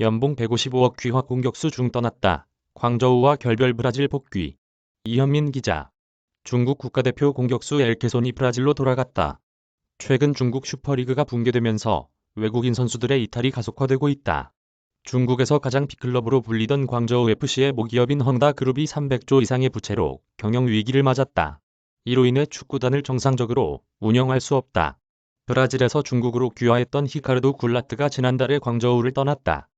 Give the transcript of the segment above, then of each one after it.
연봉 155억 귀화 공격수 중 떠났다. 광저우와 결별 브라질 복귀. 이현민 기자. 중국 국가대표 공격수 엘케손이 브라질로 돌아갔다. 최근 중국 슈퍼리그가 붕괴되면서 외국인 선수들의 이탈이 가속화되고 있다. 중국에서 가장 B클럽으로 불리던 광저우 FC의 모기업인 헝다 그룹이 300조 이상의 부채로 경영 위기를 맞았다. 이로 인해 축구단을 정상적으로 운영할 수 없다. 브라질에서 중국으로 귀화했던 히카르도 굴라트가 지난달에 광저우를 떠났다.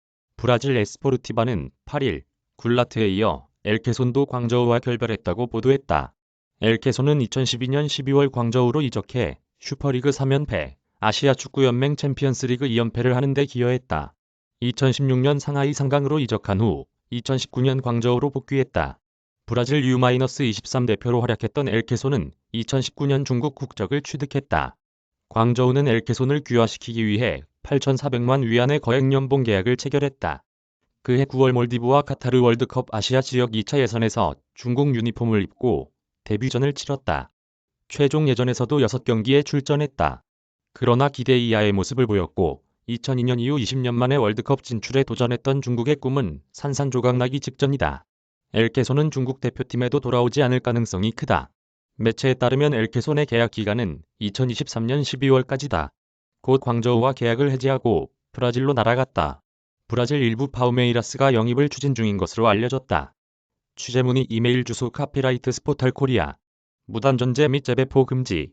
브라질 에스포르티바는 8일 굴라트에 이어 엘케손도 광저우와 결별했다고 보도했다. 엘케손은 2012년 12월 광저우로 이적해 슈퍼리그 3연패, 아시아 축구연맹 챔피언스리그 2연패를 하는 데 기여했다. 2016년 상하이 상강으로 이적한 후 2019년 광저우로 복귀했다. 브라질 U-23 대표로 활약했던 엘케손은 2019년 중국 국적을 취득했다. 광저우는 엘케손을 귀화시키기 위해 8,400만 위안의 거액 연봉 계약을 체결했다. 그해 9월 몰디브와 카타르 월드컵 아시아 지역 2차 예선에서 중국 유니폼을 입고 데뷔전을 치렀다. 최종 예전에서도 6경기에 출전했다. 그러나 기대 이하의 모습을 보였고 2002년 이후 20년 만에 월드컵 진출에 도전했던 중국의 꿈은 산산조각 나기 직전이다. 엘케손은 중국 대표팀에도 돌아오지 않을 가능성이 크다. 매체에 따르면 엘케손의 계약 기간은 2023년 12월까지다. 곧 광저우와 계약을 해지하고 브라질로 날아갔다. 브라질 일부 파우메이라스가 영입을 추진 중인 것으로 알려졌다. 취재문의 이메일 주소 카피라이트 스포탈 코리아 무단 전제 및 재배포 금지